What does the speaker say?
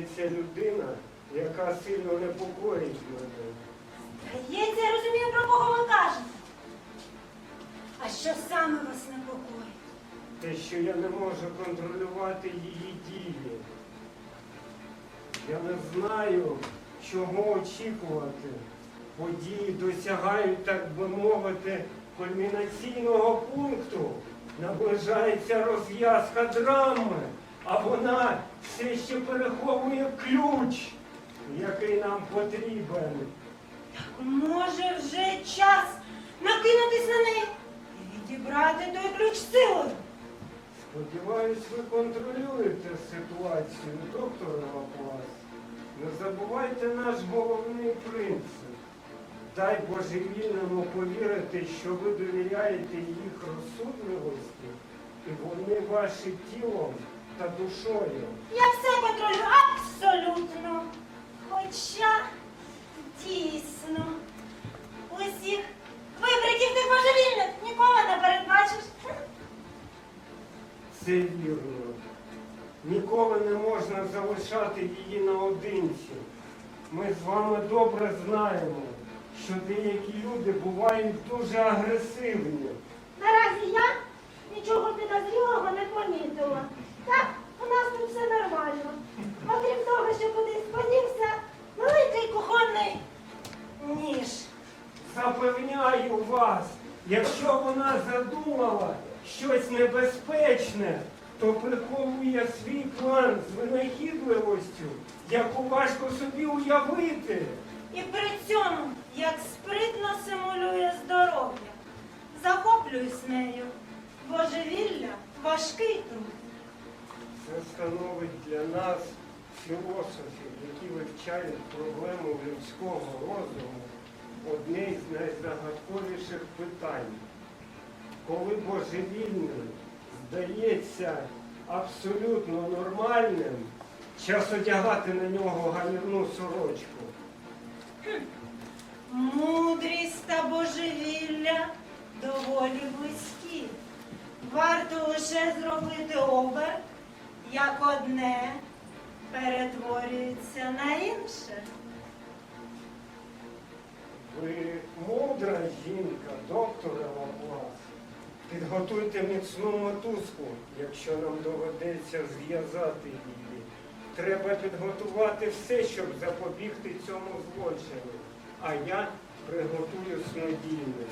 з'явиться людина, яка сильно непокоїть мене. Здається, я розумію, про кого ви кажете. А що саме вас непокоїть? Те, що я не можу контролювати її дії. Я не знаю, чого очікувати. Події досягають, так би мовити, кульмінаційного пункту. Наближається розв'язка драми, а вона все ще переховує ключ, який нам потрібен. Так може вже час накинутись на неї і відібрати той ключ силою. Сподіваюсь, ви контролюєте ситуацію, доктор Лаплас. Не забувайте наш головний принцип. Дай божевільному повірити, що ви довіряєте їх розсудливості, і вони ваші тілом та душою. Я все контролюю абсолютно. Хоча дійсно усіх вибриків тих божевільних ніколи не передбачиш. Це вірно. Ніколи не можна залишати її наодинці. Ми з вами добре знаємо, що деякі люди бувають дуже агресивні. Наразі я вас, якщо вона задумала щось небезпечне, то приховує свій план з винахідливостю, яку важко собі уявити. І при цьому, як спритно симулює здоров'я, захоплююсь нею. Божевілля важкий труд. Це становить для нас, філософів, які вивчають проблему людського розуму, одне з найзагадковіших питань. Коли божевільний здається абсолютно нормальним, час одягати на нього ганірну сорочку. Мудрість та божевілля доволі близькі. Варто лише зробити оберт, як одне перетворюється на інше. Ви мудра жінка, докторе Лаплас. Підготуйте міцну мотузку, якщо нам доведеться зв'язати її. Треба підготувати все, щоб запобігти цьому злочину. А я приготую снодійне.